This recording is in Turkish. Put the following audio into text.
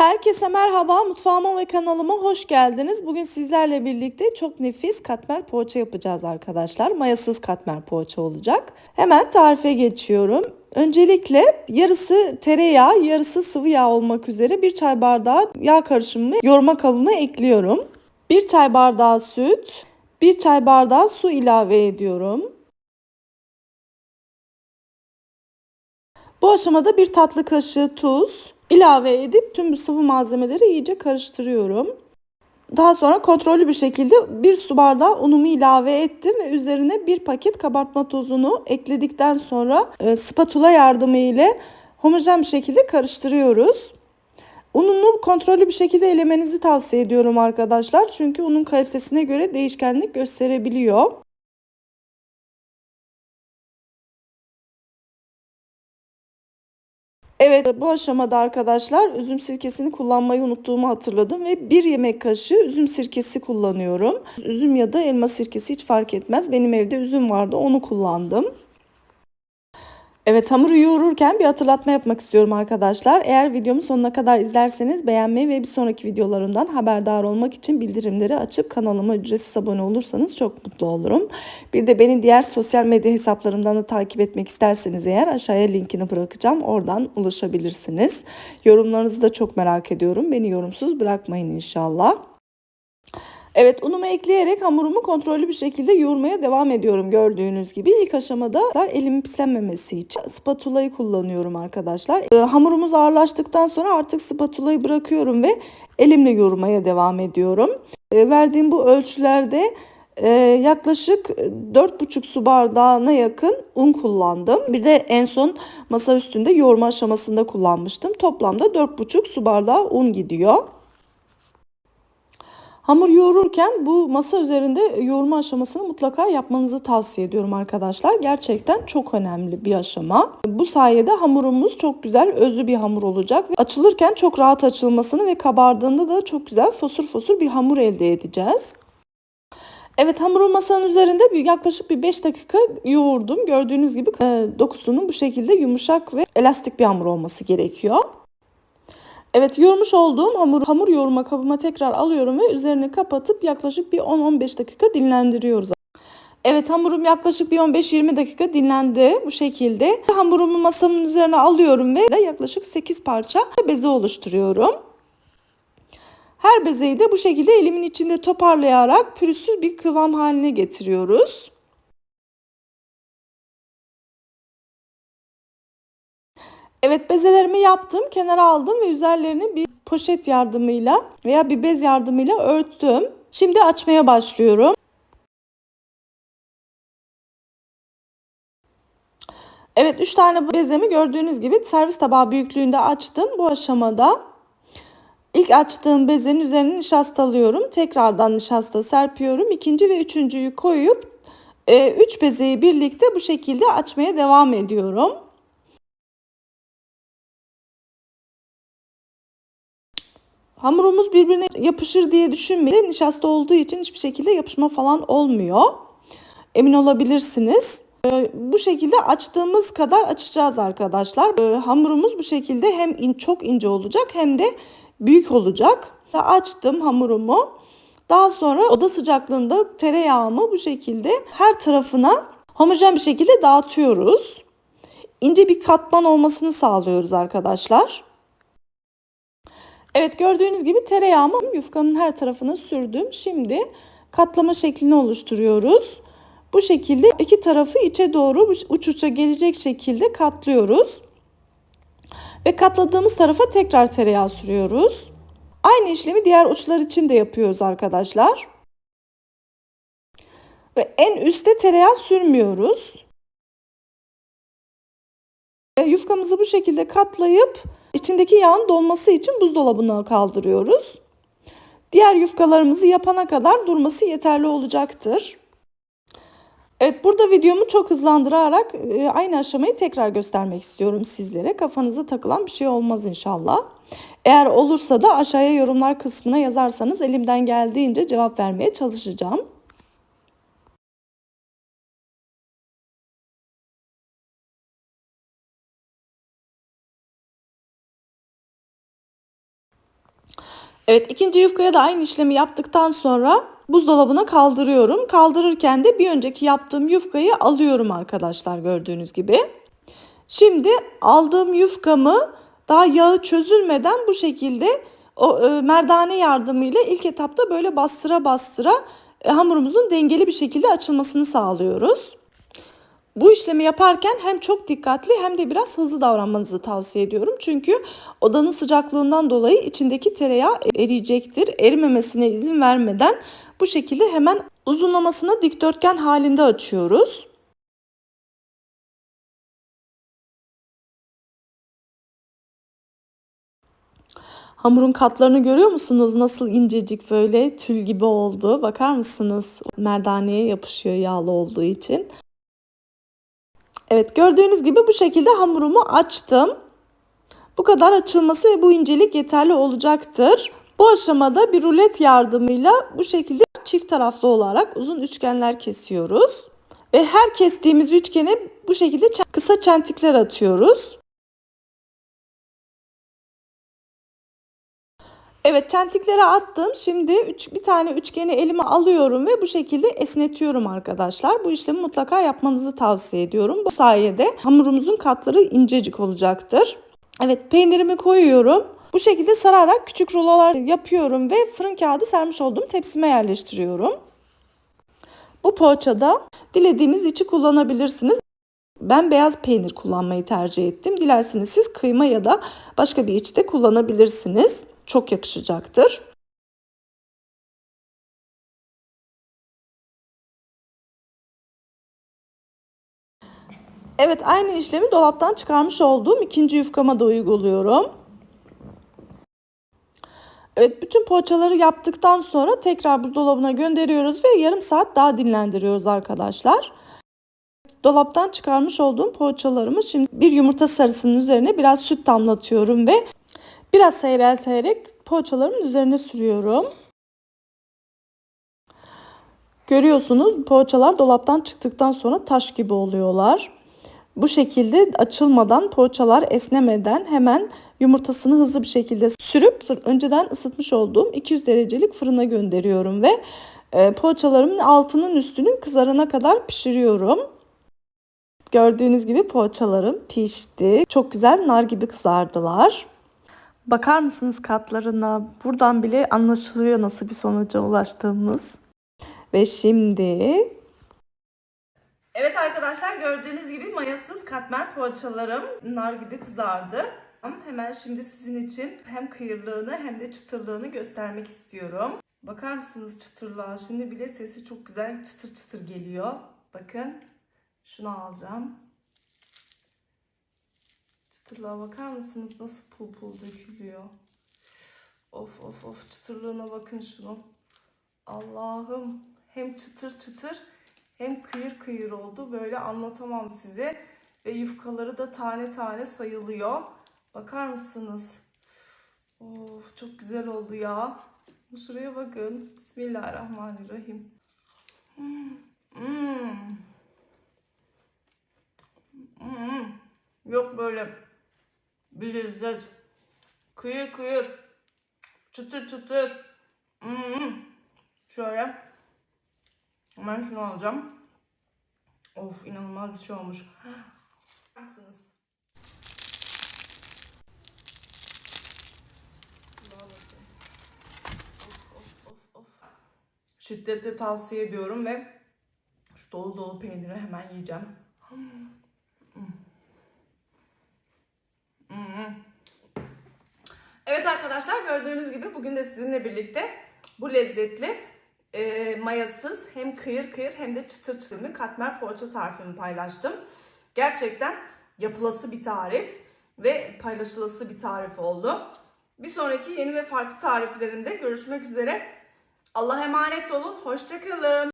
Herkese merhaba, mutfağıma ve kanalıma hoş geldiniz. Bugün sizlerle birlikte çok nefis katmer poğaça yapacağız arkadaşlar. Mayasız katmer poğaça olacak. Hemen tarife geçiyorum. Öncelikle yarısı tereyağı, yarısı sıvı yağ olmak üzere bir çay bardağı yağ karışımı yoğurma kabıma ekliyorum. Bir çay bardağı süt, bir çay bardağı su ilave ediyorum. Bu aşamada bir tatlı kaşığı tuz ilave edip tüm bu sıvı malzemeleri iyice karıştırıyorum. Daha sonra kontrollü bir şekilde bir su bardağı unumu ilave ettim ve üzerine bir paket kabartma tozunu ekledikten sonra e, spatula yardımı ile homojen bir şekilde karıştırıyoruz. Ununu kontrollü bir şekilde elemenizi tavsiye ediyorum arkadaşlar. Çünkü unun kalitesine göre değişkenlik gösterebiliyor. Evet bu aşamada arkadaşlar üzüm sirkesini kullanmayı unuttuğumu hatırladım ve bir yemek kaşığı üzüm sirkesi kullanıyorum. Üzüm ya da elma sirkesi hiç fark etmez. Benim evde üzüm vardı onu kullandım. Evet hamuru yoğururken bir hatırlatma yapmak istiyorum arkadaşlar. Eğer videomu sonuna kadar izlerseniz beğenmeyi ve bir sonraki videolarımdan haberdar olmak için bildirimleri açıp kanalıma ücretsiz abone olursanız çok mutlu olurum. Bir de beni diğer sosyal medya hesaplarımdan da takip etmek isterseniz eğer aşağıya linkini bırakacağım. Oradan ulaşabilirsiniz. Yorumlarınızı da çok merak ediyorum. Beni yorumsuz bırakmayın inşallah. Evet unumu ekleyerek hamurumu kontrollü bir şekilde yoğurmaya devam ediyorum gördüğünüz gibi. ilk aşamada elimin pislenmemesi için spatulayı kullanıyorum arkadaşlar. Ee, hamurumuz ağırlaştıktan sonra artık spatulayı bırakıyorum ve elimle yoğurmaya devam ediyorum. Ee, verdiğim bu ölçülerde e, yaklaşık 4,5 su bardağına yakın un kullandım. Bir de en son masa üstünde yoğurma aşamasında kullanmıştım. Toplamda 4,5 su bardağı un gidiyor. Hamur yoğururken bu masa üzerinde yoğurma aşamasını mutlaka yapmanızı tavsiye ediyorum arkadaşlar. Gerçekten çok önemli bir aşama. Bu sayede hamurumuz çok güzel özlü bir hamur olacak. Açılırken çok rahat açılmasını ve kabardığında da çok güzel fosur fosur bir hamur elde edeceğiz. Evet hamuru masanın üzerinde yaklaşık bir 5 dakika yoğurdum. Gördüğünüz gibi e, dokusunun bu şekilde yumuşak ve elastik bir hamur olması gerekiyor. Evet yoğurmuş olduğum hamur, hamur yoğurma kabıma tekrar alıyorum ve üzerine kapatıp yaklaşık bir 10-15 dakika dinlendiriyoruz. Evet hamurum yaklaşık bir 15-20 dakika dinlendi bu şekilde. Hamurumu masamın üzerine alıyorum ve yaklaşık 8 parça beze oluşturuyorum. Her bezeyi de bu şekilde elimin içinde toparlayarak pürüzsüz bir kıvam haline getiriyoruz. Evet bezelerimi yaptım. Kenara aldım ve üzerlerini bir poşet yardımıyla veya bir bez yardımıyla örttüm. Şimdi açmaya başlıyorum. Evet 3 tane bezemi gördüğünüz gibi servis tabağı büyüklüğünde açtım. Bu aşamada ilk açtığım bezenin üzerine nişasta alıyorum. Tekrardan nişasta serpiyorum. İkinci ve üçüncüyü koyup 3 e, bezeyi birlikte bu şekilde açmaya devam ediyorum. Hamurumuz birbirine yapışır diye düşünmeyin. Nişasta olduğu için hiçbir şekilde yapışma falan olmuyor. Emin olabilirsiniz. Ee, bu şekilde açtığımız kadar açacağız arkadaşlar. Ee, hamurumuz bu şekilde hem çok ince olacak hem de büyük olacak. Açtım hamurumu. Daha sonra oda sıcaklığında tereyağımı bu şekilde her tarafına homojen bir şekilde dağıtıyoruz. İnce bir katman olmasını sağlıyoruz arkadaşlar. Evet gördüğünüz gibi tereyağımı yufkanın her tarafına sürdüm. Şimdi katlama şeklini oluşturuyoruz. Bu şekilde iki tarafı içe doğru uç uça gelecek şekilde katlıyoruz. Ve katladığımız tarafa tekrar tereyağı sürüyoruz. Aynı işlemi diğer uçlar için de yapıyoruz arkadaşlar. Ve en üstte tereyağı sürmüyoruz. Yufkamızı bu şekilde katlayıp İçindeki yağın dolması için buzdolabına kaldırıyoruz. Diğer yufkalarımızı yapana kadar durması yeterli olacaktır. Evet burada videomu çok hızlandırarak e, aynı aşamayı tekrar göstermek istiyorum sizlere. Kafanıza takılan bir şey olmaz inşallah. Eğer olursa da aşağıya yorumlar kısmına yazarsanız elimden geldiğince cevap vermeye çalışacağım. Evet ikinci yufkaya da aynı işlemi yaptıktan sonra buzdolabına kaldırıyorum. Kaldırırken de bir önceki yaptığım yufkayı alıyorum arkadaşlar gördüğünüz gibi. Şimdi aldığım yufkamı daha yağı çözülmeden bu şekilde o e, merdane yardımıyla ilk etapta böyle bastıra bastıra e, hamurumuzun dengeli bir şekilde açılmasını sağlıyoruz. Bu işlemi yaparken hem çok dikkatli hem de biraz hızlı davranmanızı tavsiye ediyorum. Çünkü odanın sıcaklığından dolayı içindeki tereyağı eriyecektir. Erimemesine izin vermeden bu şekilde hemen uzunlamasına dikdörtgen halinde açıyoruz. Hamurun katlarını görüyor musunuz? Nasıl incecik böyle tül gibi oldu. Bakar mısınız? Merdaneye yapışıyor yağlı olduğu için. Evet gördüğünüz gibi bu şekilde hamurumu açtım. Bu kadar açılması ve bu incelik yeterli olacaktır. Bu aşamada bir rulet yardımıyla bu şekilde çift taraflı olarak uzun üçgenler kesiyoruz. Ve her kestiğimiz üçgene bu şekilde kısa çentikler atıyoruz. Evet çentikleri attım. Şimdi üç, bir tane üçgeni elime alıyorum ve bu şekilde esnetiyorum arkadaşlar. Bu işlemi mutlaka yapmanızı tavsiye ediyorum. Bu sayede hamurumuzun katları incecik olacaktır. Evet peynirimi koyuyorum. Bu şekilde sararak küçük rulolar yapıyorum ve fırın kağıdı sermiş olduğum tepsime yerleştiriyorum. Bu poğaçada dilediğiniz içi kullanabilirsiniz. Ben beyaz peynir kullanmayı tercih ettim. Dilerseniz siz kıyma ya da başka bir iç de kullanabilirsiniz çok yakışacaktır. Evet aynı işlemi dolaptan çıkarmış olduğum ikinci yufkama da uyguluyorum. Evet bütün poğaçaları yaptıktan sonra tekrar buzdolabına gönderiyoruz ve yarım saat daha dinlendiriyoruz arkadaşlar. Dolaptan çıkarmış olduğum poğaçalarımı şimdi bir yumurta sarısının üzerine biraz süt damlatıyorum ve biraz seyrelterek poğaçalarımın üzerine sürüyorum. Görüyorsunuz poğaçalar dolaptan çıktıktan sonra taş gibi oluyorlar. Bu şekilde açılmadan poğaçalar esnemeden hemen yumurtasını hızlı bir şekilde sürüp önceden ısıtmış olduğum 200 derecelik fırına gönderiyorum ve e, poğaçalarımın altının üstünün kızarana kadar pişiriyorum. Gördüğünüz gibi poğaçalarım pişti. Çok güzel nar gibi kızardılar. Bakar mısınız katlarına? Buradan bile anlaşılıyor nasıl bir sonuca ulaştığımız. Ve şimdi... Evet arkadaşlar gördüğünüz gibi mayasız katmer poğaçalarım nar gibi kızardı. Hemen şimdi sizin için hem kıyırlığını hem de çıtırlığını göstermek istiyorum. Bakar mısınız çıtırlığa? Şimdi bile sesi çok güzel çıtır çıtır geliyor. Bakın şunu alacağım. Çıtırlığa bakar mısınız? Nasıl pul pul dökülüyor. Of of of çıtırlığına bakın şunun. Allah'ım hem çıtır çıtır hem kıyır kıyır oldu. Böyle anlatamam size. Ve yufkaları da tane tane sayılıyor. Bakar mısınız? Of çok güzel oldu ya. Şuraya bakın. Bismillahirrahmanirrahim. Hmm. Hmm. Hmm. Yok böyle bir lezzet. Kıyır kıyır. Çıtır çıtır. Hmm. Şöyle. Hemen şunu alacağım. Of inanılmaz bir şey olmuş. Of. Şiddetle tavsiye ediyorum ve şu dolu dolu peyniri hemen yiyeceğim. Evet arkadaşlar gördüğünüz gibi bugün de sizinle birlikte bu lezzetli e, mayasız hem kıyır kıyır hem de çıtır çıtır katmer poğaça tarifimi paylaştım. Gerçekten yapılası bir tarif ve paylaşılası bir tarif oldu. Bir sonraki yeni ve farklı tariflerinde görüşmek üzere. Allah'a emanet olun. Hoşçakalın.